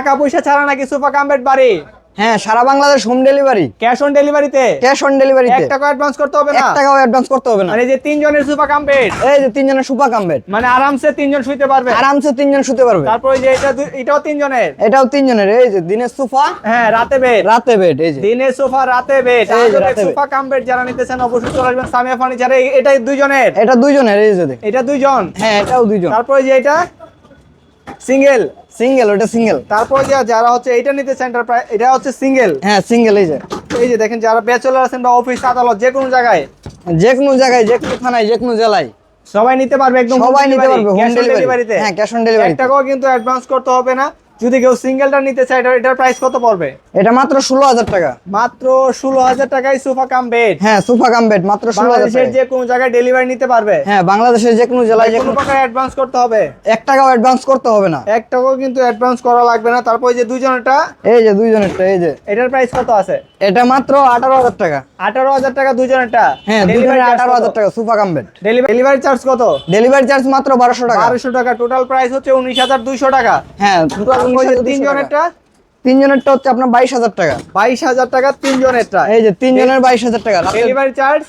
টাকা পয়সা ছাড়া নাকি সোফা কাম বেড? হ্যাঁ সারা Bangladesh home delivery cash on ডেলিভারিতে ক্যাশ অন ডেলিভারিতে এক টাকা অ্যাডভান্স করতে হবে এক না টাকাও অ্যাডভান্স করতে হবে না। মানে যে তিনজনের সোফা কাম বেড এই যে তিনজনের সুপা কাম্বেট মানে আরামসে তিনজন শুইতে পারবে? আরামসে তিনজন শুতে পারবে। তারপরে যে এটা এটাও তিনজনের? এটাও তিনজনের। এই যে দিনের সোফা হ্যাঁ রাতে বেড রাতে বেড এই যে। দিনে সোফা রাতে বেড এই যে সোফা কাম বেড যারা নিতে চান অবশ্যই চলে আসবেন সামিয়া ফার্নিচারে। এটাই দুইজনের? এটা দুইজনের এই যে এটা দুইজন? হ্যাঁ এটাও দুইজন। তারপরে যে এটা? সিঙ্গেল সিঙ্গেল ওটা সিঙ্গেল তারপর যে যারা হচ্ছে এটা নিতে সেন্টার প্রায়- এটা হচ্ছে সিঙ্গেল হ্যাঁ সিঙ্গেল এই যে। এই যে দেখেন যারা ব্যাচেলার আছেন বা অফিস আদালত যে কোনো জায়গায়? যে কোনো জায়গায় যে কোনো থানায় যে কোনো জেলায়। সবাই নিতে পারবে একদম সবাই নিতে পারবে হোম ডেলিভারিতে হ্যাঁ ক্যাশ অন ডেলিভারি টাকাও কিন্তু অ্যাডভান্স করতে হবে না। যদি কেউ সিঙ্গেলটা নিতে চায় এটা এটার প্রাইস কত পড়বে? এটা মাত্র ষোলো হাজার টাকা। মাত্র ষোলো হাজার টাকায় সোফা কাম বেড হ্যাঁ সোফা কাম বেড মাত্র ষোলো বাংলাদেশের যে কোনো জায়গায় ডেলিভারি নিতে পারবে? হ্যাঁ বাংলাদেশের যে কোনো জেলায় যে কোনো প্রকার অ্যাডভান্স করতে হবে। এক টাকাও অ্যাডভান্স করতে হবে না। এক টাকাও কিন্তু অ্যাডভান্স করা লাগবে না। তারপর যে দুজনেরটা এই যে দুইজনেরটা এই যে। এটার প্রাইস কত আছে? এটা মাত্র আঠারো হাজার টাকা। আঠারো হাজার টাকা দুজনেরটা হ্যাঁ দুজনের আঠারো হাজার টাকা sofa cum bed delivery charge কত? ডেলিভারি চার্জ মাত্র বারোশো টাকা। বারোশো টাকা। টোটাল প্রাইস হচ্ছে উনিশ হাজার দুইশো টাকা। হ্যাঁ যে তিনজনেরটা তিনজনেরটা হচ্ছে আপনার বাইশ হাজার টাকা। বাইশ হাজার টাকা তিনজনেরটা। এই যে তিনজনের বাইশ হাজার টাকা। ডেলিভারি চার্জ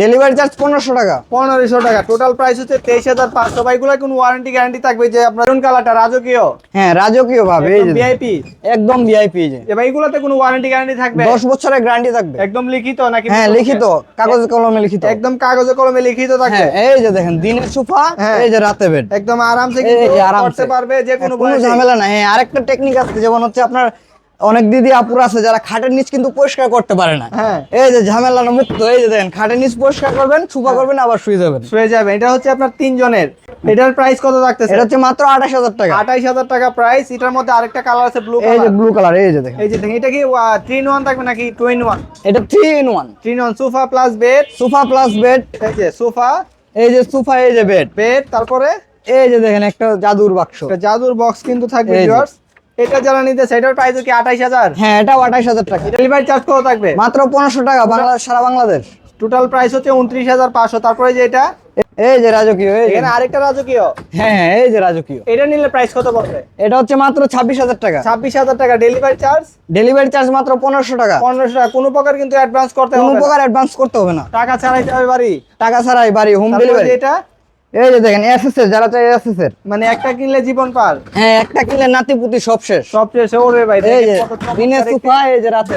ডেলিভারি চার্জ পনেরোশো টাকা। পনেরোশো টাকা। টোটাল প্রাইস হচ্ছে তেইশ হাজার পাঁচশো। বাইগুলো কোনো ওয়ারেন্টি গ্যারান্টি থাকবে যে আপনার কোন কালারটা রাজকীয়? হ্যাঁ রাজকীয় ভাবে ভিআইপি একদম ভিআইপি যে। ভাইগুলোতে কোনো ওয়ারেন্টি গ্যারান্টি থাকবে? দশ বছরের গ্যারান্টি থাকবে। একদম লিখিত নাকি হ্যাঁ লিখিত কাগজে কলমে লিখিত। একদম কাগজে কলমে লিখিত থাকবে। হ্যাঁ এই যে দেখেন দিনের সোফা হ্যাঁ। এই যে রাতে বেড একদম আরামসে। করতে পারবে যে কোনো কোনো ঝামেলা নাই হ্যাঁ আরেকটা টেকনিক আছে যেমন হচ্ছে আপনার অনেক দিদি আপুর আছে যারা খাটের নিচ কিন্তু পরিষ্কার করতে পারে না। হ্যাঁ। এই যে ঝামেলা মুক্ত এই যে দেখেন খাটের নিচ পরিষ্কার করবেন সুপা করবেন আবার শুয়ে যাবেন। শুয়ে যাবে এটা হচ্ছে আপনার তিনজনের। এটার প্রাইস কত থাকতেছে এটা হচ্ছে মাত্র আঠাশ হাজার টাকা। আঠাইশ হাজার টাকা প্রাইস এটার মধ্যে আরেকটা কালার আছে ব্লু এই যে ব্লু কালার এই যে দেখেন। এই যে দেখেন এটা কি থ্রি ইন ওয়ান থাকবে নাকি টু ইন ওয়ান এটা three in one three in one sofa plus bed sofa plus bed এই যে সোফা এই যে সোফা এই যে বেড বেড তারপরে? এই যে দেখেন একটা জাদুর বাক্স। জাদুর বক্স কিন্তু থাকবে ভিউয়ার্স এটা যারা নিতে এটার প্রাইস কি আঠাইশ হাজার। হ্যাঁ এটাও আঠাশ হাজার টাকা। ডেলিভারি চার্জ কত থাকবে? মাত্র পনেরোশো টাকা বাংলাদেশ সারা বাংলাদেশ। টোটাল প্রাইস হচ্ছে উনত্রিশ হাজার পাঁচশো। তারপরে যে এটা? এই যে রাজকীয় এখানে আরেকটা রাজকীয়। হ্যাঁ হ্যাঁ এই যে রাজকীয়। এটা নিলে প্রাইস কত পড়বে? এটা হচ্ছে মাত্র ছাব্বিশ হাজার টাকা। ছাব্বিশ হাজার টাকা ডেলিভারি চার্জ ডেলিভারি চার্জ মাত্র পনেরোশো টাকা। পনেরোশো টাকা। কোনো প্রকার কিন্তু অ্যাডভান্স করতে হবে না। প্রকার অ্যাডভান্স করতে হবে না। টাকা ছাড়াই বাড়ি। টাকা ছাড়াই বাড়ি হোম ডেলিভারি এটা? এই যে দেখেন এসএসএর যারা চাই এসএসএর মানে একটা কিনলে জীবন পার। হ্যাঁ একটা কিনলে নাতিপুতি সব শেষ। সব শেষে ওরে ভাই এই যে একটি সোফা এই যে রাতে।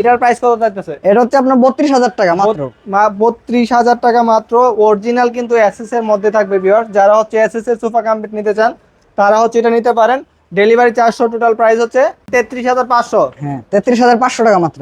এটার প্রাইস কত থাকতেছে এটা হচ্ছে আপনার বত্রিশ হাজার টাকা মাত্র। বত্রিশ হাজার টাকা মাত্র। অরিজিনাল কিন্তু এসএস এর মধ্যে থাকবে বিয়ার যারা হচ্ছে এসএস এর সোফা কমপ্লিট নিতে চান তারা হচ্ছে এটা নিতে পারেন। ডেলিভারি চারশো টোটাল প্রাইস হচ্ছে তেত্রিশ হাজার পাঁচশো। হ্যাঁ তেত্রিশ হাজার পাঁচশো টাকা মাত্র।